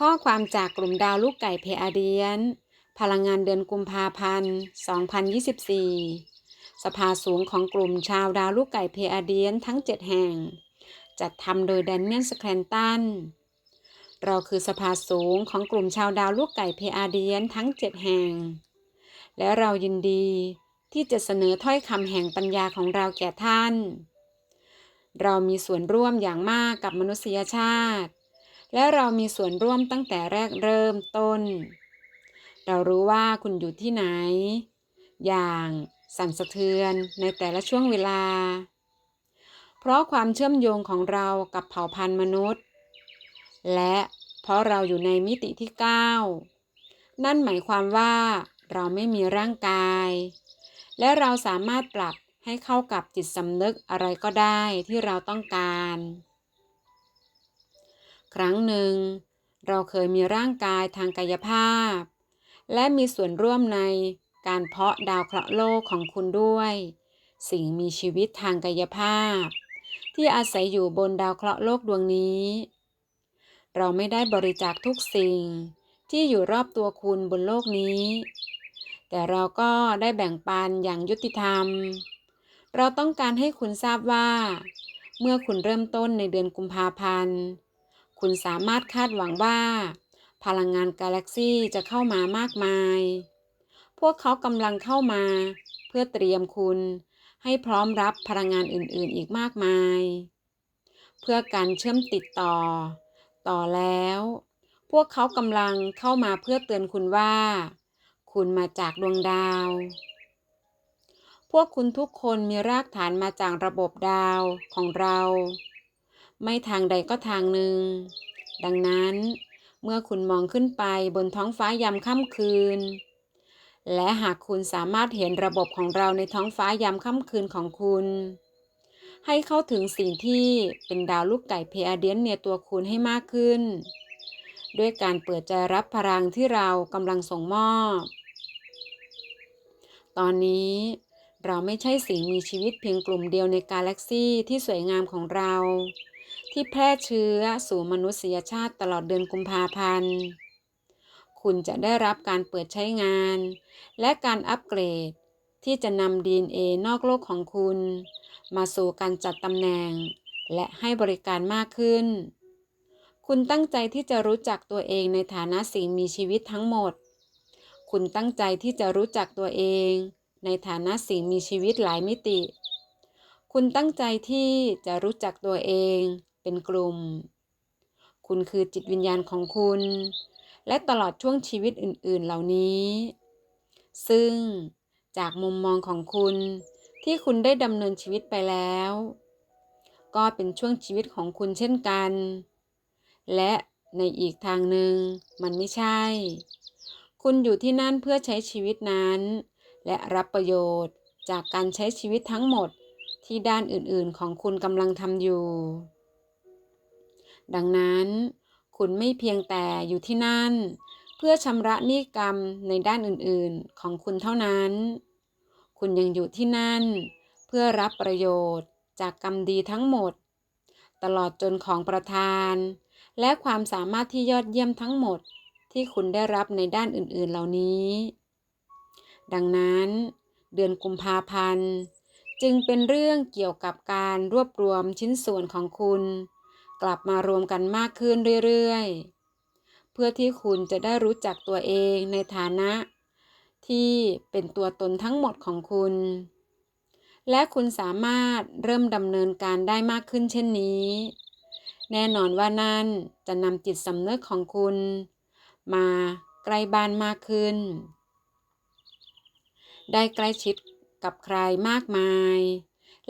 ข้อความจากกลุ่มดาวลูกไก่เพอาเดียน พลังงานเดือนกุมภาพันธ์ 2024 สภาสูงของกลุ่มชาวดาวลูกไก่เพอาเดียนทั้ง 7 แห่ง จัดทำโดยแดนเนียลสแคลนตัน เราคือสภาสูงของกลุ่มชาวดาวลูกไก่เพอาเดียนทั้ง 7 แห่ง และเรายินดีที่จะเสนอถ้อยคำแห่งปัญญาของเราแก่ท่าน เรามีส่วนร่วมอย่างมากกับมนุษยชาติ และเรามีส่วนร่วมตั้งแต่แรกเริ่มต้น เรารู้ว่าคุณอยู่ที่ไหน อย่างสั่นสะเทือนในแต่ละช่วงเวลา เพราะความเชื่อมโยงของเรากับเผ่าพันธุ์มนุษย์ และเพราะเราอยู่ในมิติที่ 9 นั่นหมายความว่าเราไม่มีร่างกาย และเราสามารถปรับให้เข้ากับจิตสำนึกอะไรก็ได้ที่เราต้องการ ครั้งหนึ่ง เราเคยมีร่างกายทางกายภาพ และมีส่วนร่วมในการเพาะดาวเคราะห์โลกของคุณด้วย สิ่งมีชีวิตทางกายภาพ ที่อาศัยอยู่บนดาวเคราะห์โลกดวงนี้ เราไม่ได้บริจาคทุกสิ่งที่อยู่รอบตัวคุณบนโลกนี้ แต่เราก็ได้แบ่งปันอย่างยุติธรรม เราต้องการให้คุณทราบว่า เมื่อคุณเริ่มต้นในเดือนกุมภาพันธ์ คุณสามารถคาดหวังว่า พลังงานกาแล็กซี่จะเข้ามามากมาย พวกเขากำลังเข้ามา เพื่อเตรียมคุณ ให้พร้อมรับพลังงานอื่นๆอีกมากมาย เพื่อการเชื่อมติดต่อ ต่อแล้ว พวกเขากำลังเข้ามาเพื่อเตือนคุณว่า คุณมาจากดวงดาว พวกคุณทุกคนมีรากฐานมาจากระบบดาวของเรา ไม่ทางใดก็ทางหนึ่ง ดังนั้น เมื่อคุณมองขึ้นไปบนท้องฟ้ายามค่ำคืน และหากคุณสามารถเห็นระบบของเราในท้องฟ้ายามค่ำคืนของคุณ ให้เข้าถึงสิ่งที่เป็นดาวลูกไก่เพอาเดียนในตัวคุณให้มากขึ้น ด้วยการเปิดใจรับพลังที่เรากำลังส่งมอบ ตอนนี้เราไม่ใช่สิ่งมีชีวิตเพียงกลุ่มเดียวในกาแล็กซี่ที่สวยงามของเรา ที่แพร่เชื้อสู่มนุษยชาติตลอดเดือนกุมภาพันธ์ คุณจะได้รับการเปิดใช้งาน และการอัปเกรดที่จะนำ DNA นอกโลกของคุณ มาสู่การจัดตำแหน่ง และให้บริการมากขึ้น คุณตั้งใจที่จะรู้จักตัวเองในฐานะสิ่งมีชีวิตทั้งหมด คุณตั้งใจที่จะรู้จักตัวเอง ในฐานะสิ่งมีชีวิตหลายมิติ คุณตั้งใจที่จะรู้จักตัวเองเป็นกลุ่ม คุณคือจิตวิญญาณของคุณ และตลอดช่วงชีวิตอื่น ๆ เหล่านี้ ซึ่งจากมุมมองของคุณที่คุณได้ดำเนินชีวิตไปแล้ว ก็เป็นช่วงชีวิตของคุณเช่นกัน และในอีกทางหนึ่งมันไม่ใช่ คุณอยู่ที่นั่นเพื่อใช้ชีวิตนั้น และรับประโยชน์จากการใช้ชีวิตทั้งหมด ที่ด้านอื่นๆของคุณกำลังทำอยู่ ดังนั้น คุณไม่เพียงแต่อยู่ที่นั่น เพื่อชำระหนี้กรรมในด้านอื่นๆของคุณเท่านั้น คุณยังอยู่ที่นั่น เพื่อรับประโยชน์จากกรรมดีทั้งหมด ตลอดจนของประทาน และความสามารถที่ยอดเยี่ยมทั้งหมดที่คุณได้รับในด้านอื่นๆเหล่านี้ ดังนั้น เดือนกุมภาพันธ์ จึงเป็นเรื่องเกี่ยวกับการรวบรวมชิ้นส่วนของคุณ กลับมารวมกันมากขึ้นเรื่อยๆ เพื่อที่คุณจะได้รู้จักตัวเองในฐานะ ที่เป็นตัวตนทั้งหมดของคุณ และคุณสามารถเริ่มดำเนินการได้มากขึ้นเช่นนี้ แน่นอนว่านั่นจะนำจิตสำนึกของคุณ มาใกล้บ้านมากขึ้น ได้ใกล้ชิด กับใครมากมาย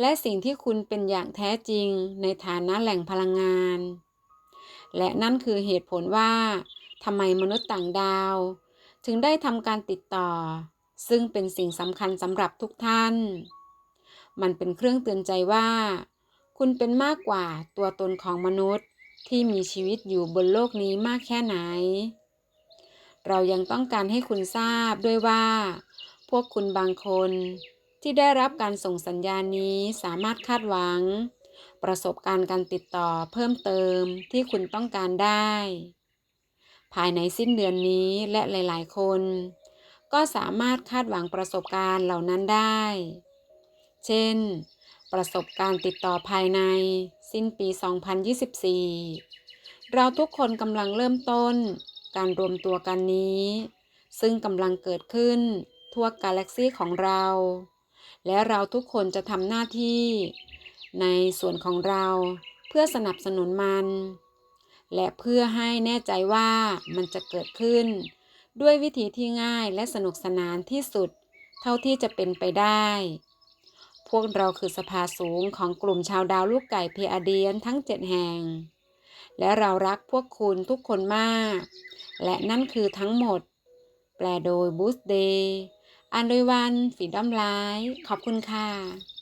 และสิ่งที่คุณเป็นอย่างแท้จริงในฐานะแหล่งพลังงาน และนั่นคือเหตุผลว่าทำไมมนุษย์ต่างดาว ถึงได้ทำการติดต่อ ซึ่งเป็นสิ่งสำคัญสำหรับทุกท่าน มันเป็นเครื่องเตือนใจว่า คุณเป็นมากกว่าตัวตนของมนุษย์ที่มีชีวิตอยู่บนโลกนี้มากแค่ไหน เรายังต้องการให้คุณทราบด้วยว่า พวกคุณบางคน ที่ได้รับการส่งสัญญาณนี้สามารถคาดหวัง ประสบการณ์การติดต่อเพิ่มเติมที่คุณต้องการได้ ภายในสิ้นเดือนนี้และหลาย ๆ คน ก็สามารถคาดหวังประสบการณ์เหล่านั้นได้ เช่น ประสบการณ์ติดต่อภายในสิ้นปี 2024 เราทุกคนกำลังเริ่มต้นการรวมตัวกันนี้ ซึ่งกำลังเกิดขึ้นทั่วกาแล็กซีของเรา และเราทุกคนจะทำหน้าที่ ในส่วนของเราเพื่อสนับสนุนมัน และเพื่อให้แน่ใจว่ามันจะเกิดขึ้น ด้วยวิธีที่ง่ายและสนุกสนานที่สุด เท่าที่จะเป็นไปได้ พวกเราคือสภาสูงของกลุ่มชาวดาวลูกไก่เพอาเดียนทั้งเจ็ดแห่ง และเรารักพวกคุณทุกคนมาก และนั่นคือทั้งหมด แปลโดยบูสเดย์ อันดวยวันฟีดอมไลท์ขอบคุณค่ะ